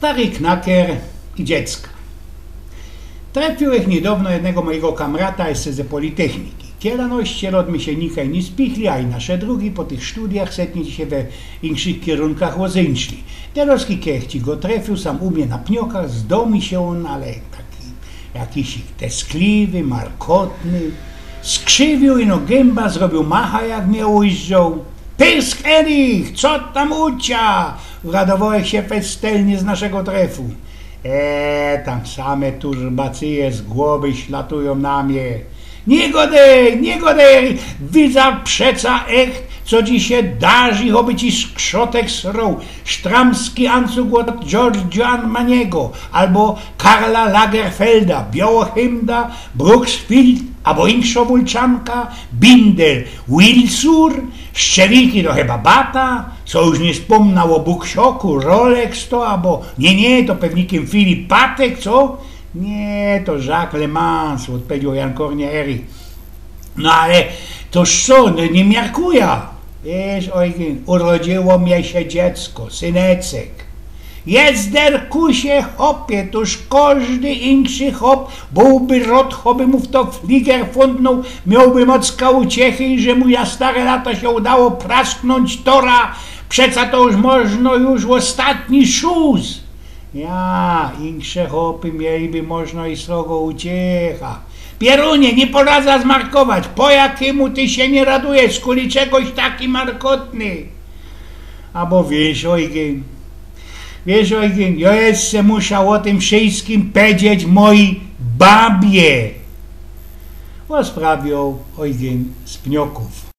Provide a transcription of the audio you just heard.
Stary knaker i dziecka. Trafił ich niedawno jednego mojego kamrata jeszcze ze Politechniki. Kielanoście rod mi się nikaj nie spichli, a i nasze drugi po tych studiach setni się we inszych kierunkach łozyńszli. Teraz kiechci go trafił, sam umie na pniokach, zdomi się on, ale taki jakiś teskliwy, markotny. Skrzywił i no gęba zrobił macha, jak mnie ujrzał. Pysk Erich, co tam ucia? Uradował się festelnie z naszego trefu. E, tam same turbacje z głowy ślatują na mnie. Nie godej, nie widza przeca echt, co ci się darzy, choby ci skrzotek srą, sztramski ancug od George'a Armaniego, albo Karla Lagerfelda, Biochymda, Brooksfield, albo Inkszowulczanka, Bindel, Wilsur, szczeliki do chyba Bata, co już nie wspomnał o Buksioku, Rolex to, albo nie, nie, to pewnikiem Filip Patek, co? Nie, to Jacques Le Mans, odpowiedział Jan Kornieri. No ale to co, no nie miarkuje. Wiesz, ojgien, urodziło mnie się dziecko, synecek. Jest der kusie hopie, toż każdy inszy hop byłby rod, choby mu w to fliger fundnął, miałby mocka uciechy, że mu ja stare lata się udało prasknąć tora, przeca to już można już ostatni szuz. Ja, insze hopy mieliby można i srogo uciecha. Pierunie, nie poradza zmarkować, po jakiemu ty się nie radujesz, skuli czegoś taki markotny. Albo wiesz, ojgień, wiesz, ojgień, ja jeszcze musiał o tym wszystkim powiedzieć mojej babie. O sprawią ojgień z pnioków.